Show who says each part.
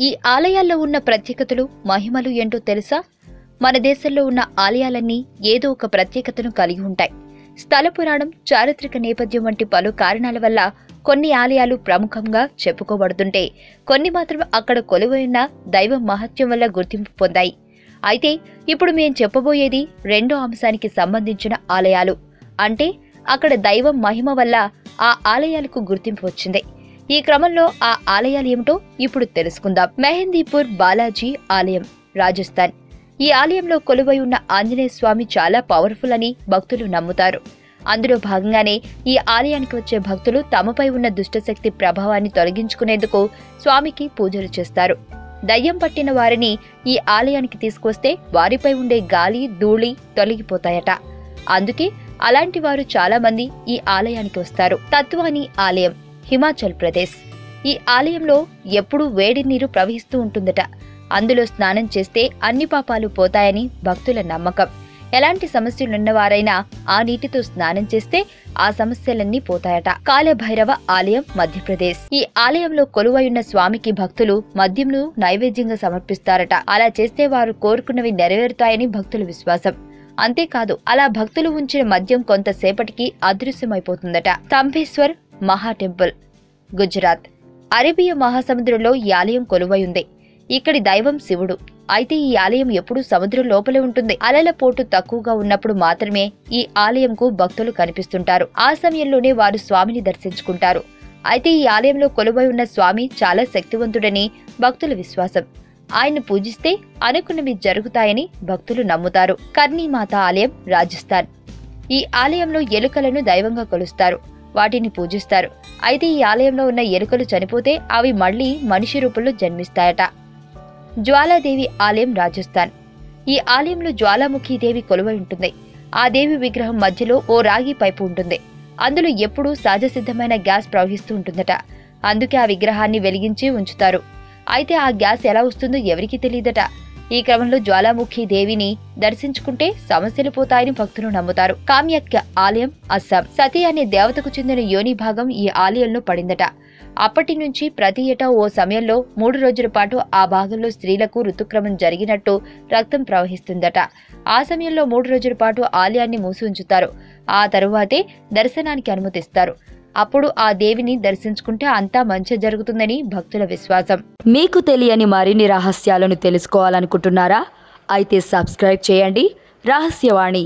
Speaker 1: ఈ ఆలయాల్లో ఉన్న ప్రత్యేకతలు మహిమలు ఏంటో తెలుసా? మన దేశంలో ఉన్న ఆలయాలన్నీ ఏదో ఒక ప్రత్యేకతను కలిగి ఉంటాయి. స్థల పురాణం చారిత్రక నేపథ్యం వంటి పలు కారణాల వల్ల కొన్ని ఆలయాలు ప్రముఖంగా చెప్పుకోబడుతుంటే కొన్ని మాత్రం అక్కడ కొలువైన దైవ మహత్యం వల్ల గుర్తింపు పొందాయి. అయితే ఇప్పుడు మేం చెప్పబోయేది రెండో అంశానికి సంబంధించిన ఆలయాలు. అంటే అక్కడ దైవం మహిమ వల్ల ఆ ఆలయాలకు గుర్తింపు వచ్చింది. ఈ క్రమంలో ఆ ఆలయాలు ఏమిటో ఇప్పుడు తెలుసుకుందాం. మెహందీపూర్ బాలాజీ ఆలయం రాజస్థాన్. ఈ ఆలయంలో కొలువై ఉన్న ఆంజనేయ స్వామి చాలా పవర్ఫుల్ అని భక్తులు నమ్ముతారు. అందులో భాగంగానే ఈ ఆలయానికి వచ్చే భక్తులు తమపై ఉన్న దుష్టశక్తి ప్రభావాన్ని తొలగించుకునేందుకు స్వామికి పూజలు చేస్తారు. దయ్యం పట్టిన వారిని ఈ ఆలయానికి తీసుకొస్తే వారిపై ఉండే గాలి ధూళి తొలగిపోతాయట. అందుకే అలాంటి వారు చాలా మంది ఈ ఆలయానికి వస్తారు. తత్వాని ఆలయం. హిమాచల్ ప్రదేశ్. ఈ ఆలయంలో ఎప్పుడూ వేడి నీరు ప్రవహిస్తూ ఉంటుందట. అందులో స్నానం చేస్తే అన్ని పాపాలు పోతాయని భక్తుల నమ్మకం. ఎలాంటి సమస్యలున్నవారైనా ఆ నీటితో స్నానం చేస్తే ఆ సమస్యలన్నీ పోతాయట. కాలభైరవ ఆలయం మధ్యప్రదేశ్. ఈ ఆలయంలో కొలువైయున్న స్వామికి భక్తులు మద్యంను నైవేద్యంగా సమర్పిస్తారట. అలా చేస్తే వారు కోరుకున్నవి నెరవేరుతాయని భక్తుల విశ్వాసం. అంతేకాదు అలా భక్తులు ఉంచిన మద్యం కొంతసేపటికి అదృశ్యమైపోతుందట. తంబేశ్వర్ మహా టెంపుల్. గుజరాత్. అరేబియా మహాసముద్రంలో ఈ ఆలయం కొలువై ఉంది. ఇక్కడి దైవం శివుడు. అయితే ఈ ఆలయం ఎప్పుడూ సముద్రం లోపలే ఉంటుంది. అలల పోటు తక్కువగా ఉన్నప్పుడు మాత్రమే ఈ ఆలయంకు భక్తులు కనిపిస్తుంటారు. ఆ సమయంలోనే వారు స్వామిని దర్శించుకుంటారు. అయితే ఈ ఆలయంలో కొలువై ఉన్న స్వామి చాలా శక్తివంతుడని భక్తుల విశ్వాసం. ఆయన్ని పూజిస్తే అనుకున్నవి జరుగుతాయని భక్తులు నమ్ముతారు. కర్ణీమాత ఆలయం రాజస్థాన్. ఈ ఆలయంలో ఎలుకలను దైవంగా కొలుస్తారు. వాటిని పూజిస్తారు. అయితే ఈ ఆలయంలో ఉన్న ఎలుకలు చనిపోతే అవి మళ్ళీ మనిషి రూపంలో జన్మిస్తాయట. జ్వాలాదేవి ఆలయం రాజస్థాన్. ఈ ఆలయంలో జ్వాలాముఖి దేవి కొలువై ఉంటుంది. ఆ దేవి విగ్రహం మధ్యలో ఓ రాగి పైపు ఉంటుంది. అందులో ఎప్పుడూ సహజసిద్ధమైన గ్యాస్ ప్రవహిస్తూ ఉంటుందట. అందుకే ఆ విగ్రహాన్ని వెలిగించి ఉంచుతారు. అయితే ఆ గ్యాస్ ఎలా వస్తుందో ఎవరికీ తెలియదట. ఈ క్రమంలో జ్వాలాముఖి దేవిని దర్శించుకుంటే సమస్యలు పోతాయని భక్తులు నమ్ముతారు. కామ్యక్య ఆలయం అస్సాం. సతీ అనే దేవతకు చెందిన యోని భాగం ఈ ఆలయంలో పడిందట. అప్పటి నుంచి ప్రతి ఏటా ఓ సమయంలో మూడు రోజుల పాటు ఆ భాగంలో స్త్రీలకు ఋతుక్రమం జరిగినట్టు రక్తం ప్రవహిస్తుందట. ఆ సమయంలో మూడు రోజుల పాటు ఆలయాన్ని మూసి ఉంచుతారు. ఆ తరువాతే దర్శనానికి అనుమతిస్తారు. అప్పుడు ఆ దేవిని దర్శించుకుంటే అంతా మంచి జరుగుతుందని భక్తుల విశ్వాసం.
Speaker 2: మీకు తెలియని మరిన్ని రహస్యాలను తెలుసుకోవాలనుకుంటున్నారా? అయితే సబ్స్క్రైబ్ చేయండి. రహస్యవాణి.